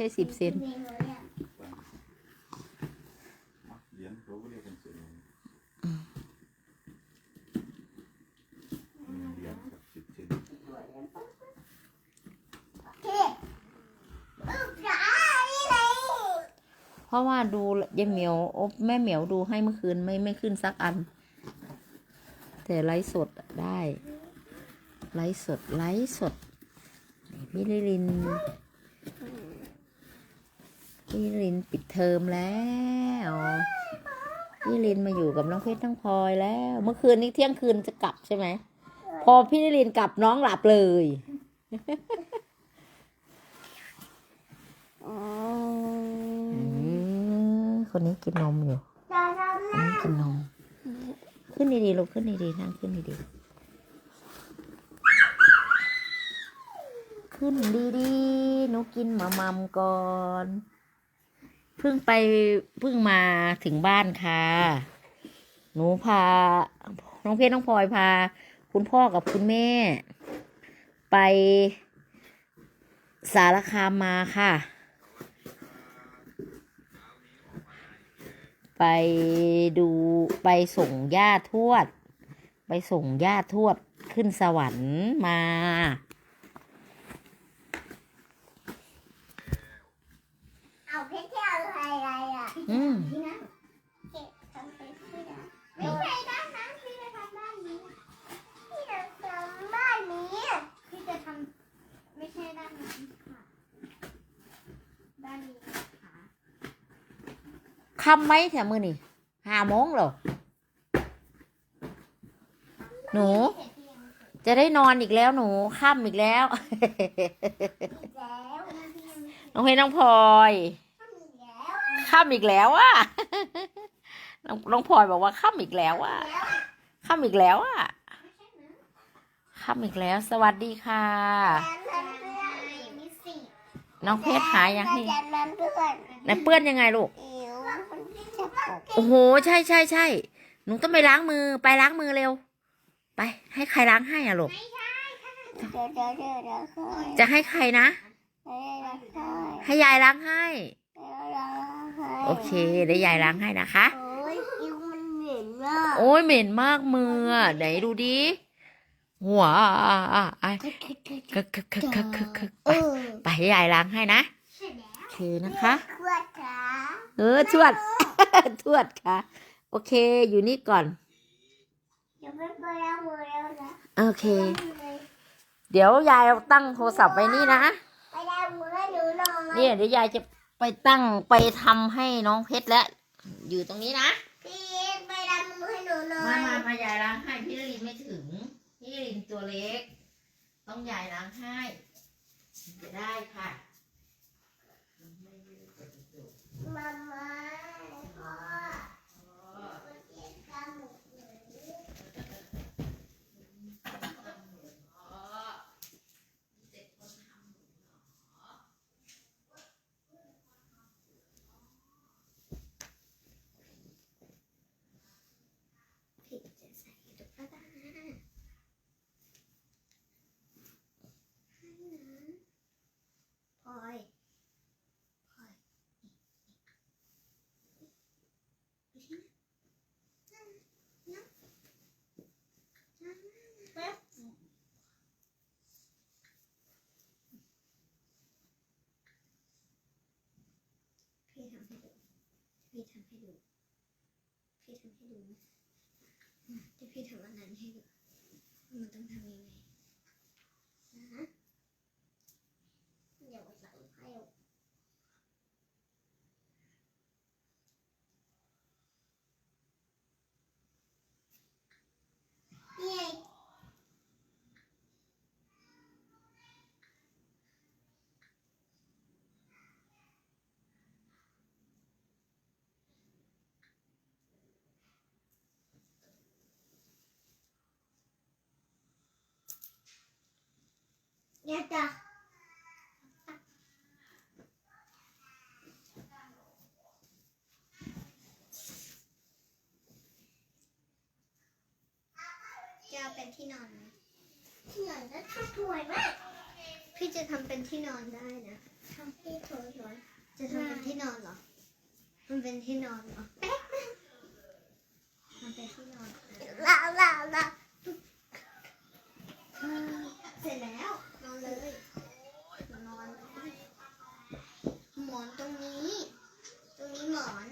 ช่สิบเซนมีหนูเนี่ยเหรียญเขาก็เรียกเป็นเศษเหรียญเหรียญกับสิบเซนเพราะว่าดูยายเหมียวอบแม่เหมียวดูให้เมื่อคืนไม่ไม่ขึ้นสักอัน แต่ไลฟ์สดได้ ไลฟ์สดไลฟ์สดนี่พี่ลิลิน พี่ลิลินปิดเทอมแล้วพี่ลินมาอยู่กับน้องเพชรทั้งพลอยแล้ว เมื่อคืนนี้เที่ยงคืนจะกลับใช่ไหม พอพี่ลิลินกลับน้องหลับเลยอือืมคนนี้กินนมอยู่จะทำคนนะนี้กินนม ขึ้นดีๆลูกขึ้นดีๆนั่งขึ้นดีๆ ขึ้นดีๆหนูกินหมามัมก่อน เพิ่งไปเพิ่งมาถึงบ้านค่ะ หนูพา น้องเพชรน้องพลอยพา คุณพ่อกับคุณแม่ ไปสารคามมาค่ะ ไปดูไปส่งย่าทวด ไปส่งย่าทวดขึ้นสวรรค์มาเอา คำไหมแถวมือนี่ห้าโมงเหรอหนู จะได้นอนอีกแล้วหนูค่ำอีกแล้วน้องเพชรน้องพลอยทำอีกแล้วค่ำอีกแล้วอะน้องน้องพลอยบอกว่าค่ำอีกแล้วอะแล้วค่ำอีกแล้วอะค่ำอีกแล้ว สวัสดีค่ะ น้องเพชรหายยังนี่นเพื่อนเปื้อนยังไงลูก โอ้โห ใช่ใช่ใช่หนูต้องไปล้างมือไปล้างมือเร็ว ไป ให้ใครล้างให้อะลูกเดี๋ยวเดี๋ยวเดี๋ยวเดี๋ยวค่อยจะให้ใครนะเดี๋ยวเดี๋ยวค่อยให้ยายล้างให้เดี๋ยวเดี๋ยวค่อยโอเคเดี๋ยวยายล้างให้นะคะ โอ้ยอิ๋วมันเหม็นมากโอ้ยเหม็นมากมืออะไหนดูดิหัวอะอะอะคึกคึกคึกคึกคึกคึกเอไปอไปให้ยายล้างให้นะใช่แล้วโอเคนะคะขวดขาเออทวด ทวดค่ะ โอเค อยู่นี่ก่อนเดี๋ยวไปไปล้างมือแล้วนะโอเค เดี๋ยวยายตั้งโทรศัพท์ไว้นี่นะไปล้างมือให้หนูหน่อยเนี่ยเดี๋ยวยายจะไปตั้งไปทำให้น้องเพชรแล้ว อยู่ตรงนี้นะพี่ไปล้างมือให้หนูหน่อมายมามายายล้างให้พี่ลินไม่ถึง พี่ลินตัวเล็ก ต้องยายล้างให้จะได้ค่ะ มาม่าพ่อเจ็บกระหมูก ผิดจะใส่ตุ๊กตาให้นะพลอยพลอยอีกอีกนั่นนั่นนั่นแป๊บพี่ทำให้ดู พี่ทำให้ดู พี่ทำให้ดูนะที่พี่ทำอันนั้นให้ดูมันต้องทำยังไง จะเป็นที่นอนไหมที่นอนแล้วทำสวยมากพี่จะทำเป็นที่นอนได้นะ ทำที่สวยจะทำเป็นที่นอนเหรอ มันเป็นที่นอนเหรอแป๊บนึงมันเป็นที่นอนลาลาลา เสร็จแล้ว เลยนอน หมอนตรงนี้ ตรงนี้หมอน